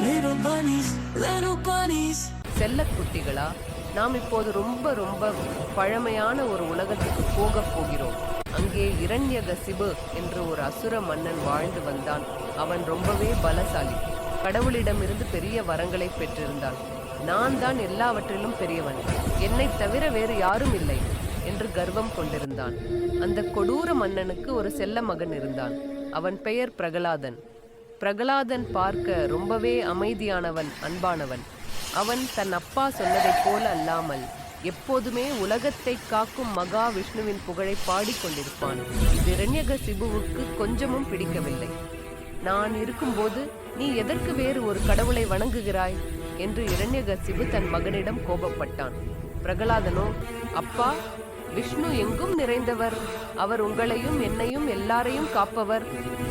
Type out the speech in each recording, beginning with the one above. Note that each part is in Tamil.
செல்ல குட்டிகளா செல்லக்குட்டிகளா நாம் இப்போது ரொம்ப ரொம்ப பழமையான ஒரு உலகத்துக்கு போகப் போகிறோம். அங்கே இரண்யகசிபு என்று ஒரு அசுர மன்னன் வாழ்ந்து வந்தான். அவன் ரொம்பவே பலசாலி. கடவுளிடமிருந்து பெரிய வரங்களை பெற்றிருந்தான். நான் தான் எல்லாவற்றிலும் பெரியவன். என்னை தவிர வேறு யாரும் இல்லை என்று கர்வம் கொண்டிருந்தான். அந்த கொடூர மன்னனுக்கு ஒரு செல்ல மகன் இருந்தான். அவன் பெயர் பிரகலாதன். பிரகலாதன் பார்க்க ரொம்பவே அமைதியானவன் அன்பானவன். அவன் தன் அப்பா சொன்னதைப் போல அல்லாமல் எப்போதுமே உலகத்தை காக்கும் மகா விஷ்ணுவின் புகழை பாடிக்கொண்டிருப்பான் இது இரண்யக சிபுவுக்கு கொஞ்சமும் பிடிக்கவில்லை. நான் இருக்கும்போது நீ எதற்கு வேறு ஒரு கடவுளை வணங்குகிறாய்? என்று இரண்யகசிபு தன் மகனிடம் கோபப்பட்டான். பிரகலாதனோ அப்பா விஷ்ணு எங்கும் நிறைந்தவர். அவர் உங்களையும் என்னையும் எல்லாரையும் காப்பவர்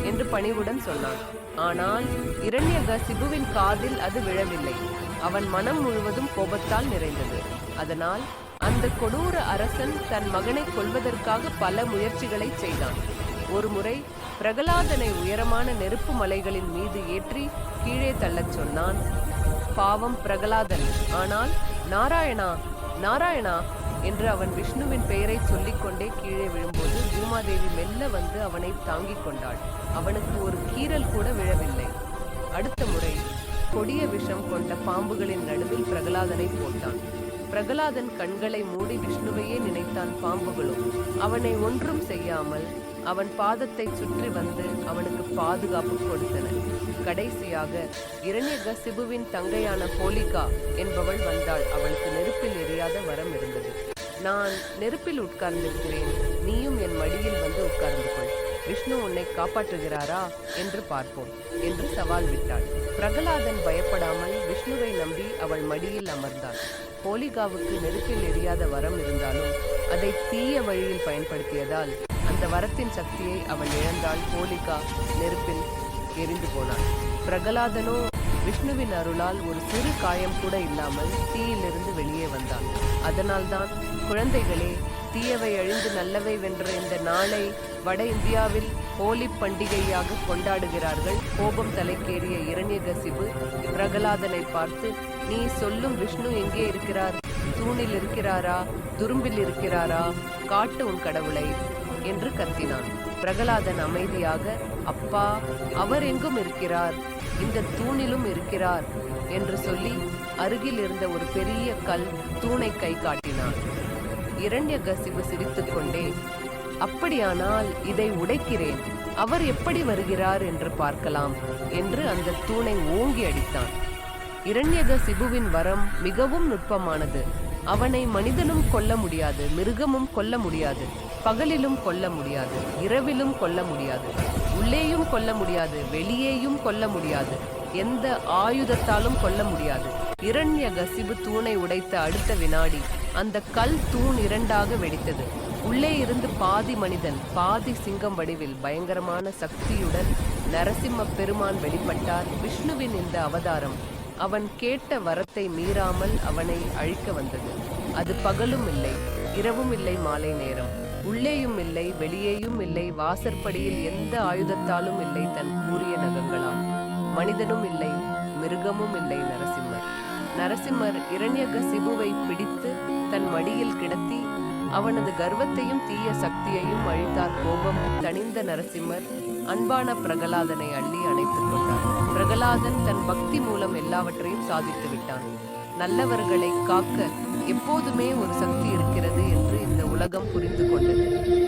என்று பணிவுடன் சொன்னான். ஆனால் இரண்யகசிபுவின் காதில் அது விழவில்லை. அவன் மனம் முழுவதும் கோபத்தால் நிறைந்தது. அதனால் அந்த கொடூர அரசன் தன் மகனை கொல்வதற்காக பல முயற்சிகளை செய்தான். ஒருமுறை பிரகலாதனை உயரமான நெருப்பு மலைகளின் மீது ஏற்றி கீழே தள்ளச் சொன்னான் பாவம் பிரகலாதன். ஆனால் நாராயணா நாராயணா என்று அவன் விஷ்ணுவின் பெயரை சொல்லிக்கொண்டே கீழே விழும்போது பூமாதேவி மெல்ல வந்து அவனை தாங்கிக் கொண்டாள். அவனுக்கு ஒரு கீறல் கூட விழவில்லை. அடுத்த முறை கொடிய விஷம் கொண்ட பாம்புகளின் நடுவில் பிரகலாதனை போட்டான். பிரகலாதன் கண்களை மூடி விஷ்ணுவையே நினைத்தான் பாம்புகளும். அவனை ஒன்றும் செய்யாமல் அவன் பாதத்தை சுற்றி வந்து அவனுக்கு பாதுகாப்பு கொடுத்தன. கடைசியாக இரண்யகசிபுவின் தங்கையான போலிகா என்பவள் வந்தாள். அவளுக்கு நெருப்பில் எரியாத வரம் இருந்தது. நான் நெருப்பில் உட்கார்ந்திருக்கிறேன். நீயும் என் மடியில் வந்து உட்கார்ந்து கொள். விஷ்ணு உன்னை காப்பாற்றுகிறாரா? என்று பார்ப்போம். என்று சவால் விட்டாள். பிரகலாதன் பயப்படாமல் விஷ்ணுவை நம்பி அவள் மடியில் அமர்ந்தாள். போலிகாவுக்கு நெருப்பில் எரியாத வரம் இருந்தாலும் அதை தீய வழியில் பயன்படுத்தியதால் அந்த வரத்தின் சக்தியை அவள் இழந்தாள். போலிகா நெருப்பில் எரிந்து போனான் பிரகலாதனோ விஷ்ணுவின் அருளால் ஒரு சிறு காயம் கூட இல்லாமல் தீயிலிருந்து வெளியே வந்தான். அதனால்தான் குழந்தைகளே தீயவை அழிந்து நல்லவை வென்ற இந்த நாளை வட இந்தியாவில் ஹோலி பண்டிகையாக கொண்டாடுகிறார்கள். கோபம் தலைக்கேறிய இரண்யகசிபு பிரகலாதனை பார்த்து நீ சொல்லும் விஷ்ணு எங்கே இருக்கிறார்? தூணில் இருக்கிறாரா? துரும்பில் இருக்கிறாரா? காட்டு உன் கடவுளை என்று கத்தினான். பிரகலாதன் அமைதியாக அப்பா அவர் எங்கும் இருக்கிறார் இந்த தூணிலும் இருக்கிறார் என்று சொல்லி அருகில் இருந்த ஒரு பெரிய கல் தூணை கை காட்டினான். இரண்யகசிபு சிரித்துக்கொண்டே அப்படியானால் இதை உடைக்கிறேன் அவர் எப்படி வருகிறார் என்று பார்க்கலாம் என்று அந்த தூணை ஓங்கி அடித்தான். இரண்யக சிபுவின் வரம் மிகவும் நுட்பமானது. அவனை மனிதனும் கொல்ல முடியாது மிருகமும் கொல்ல முடியாது. பகலிலும் கொல்ல முடியாது இரவிலும் கொல்ல முடியாது உள்ளேயும் கொல்ல முடியாது வெளியேயும் கொல்ல முடியாது எந்த ஆயுதத்தாலும் கொல்ல முடியாது. இரண்யகசிபு தூணை உடைத்த அடுத்த வினாடி அந்த கல் தூண் இரண்டாக வெடித்தது. உள்ளே இருந்து பாதி மனிதன் பாதி சிங்கம் வடிவில் பயங்கரமான சக்தியுடன் நரசிம்ம பெருமான் வெளிப்பட்டார். விஷ்ணுவின் இந்த அவதாரம் அவன் கேட்ட வரத்தை மீறாமல் அவனை அழிக்க வந்தது. அது பகலும் இல்லை இரவும் இல்லை மாலை நேரம். உள்ளேயும் இல்லை வெளியேயும் இல்லை வாசற்படியில் எந்த ஆயுதத்தாலும் இல்லை தன் கூறிய நகங்களால் மனிதனும் இல்லை மிருகமும் இல்லை நரசிம்மர். நரசிம்மர் இரண்யக சிபுவை பிடித்து தன் மடியில் கிடத்தி அவனது கர்வத்தையும் தீய சக்தியையும் அழித்தார் கோபம் தணிந்த நரசிம்மர் அன்பான பிரகலாதனை அள்ளி அணைத்துக் கொண்டார். பிரகலாதன் தன் பக்தி மூலம் எல்லாவற்றையும் சாதித்து விட்டான். நல்லவர்களை காக்க எப்போதுமே ஒரு சக்தி இருக்கிறது என்று இந்த உலகம் புரிந்து கொண்டது.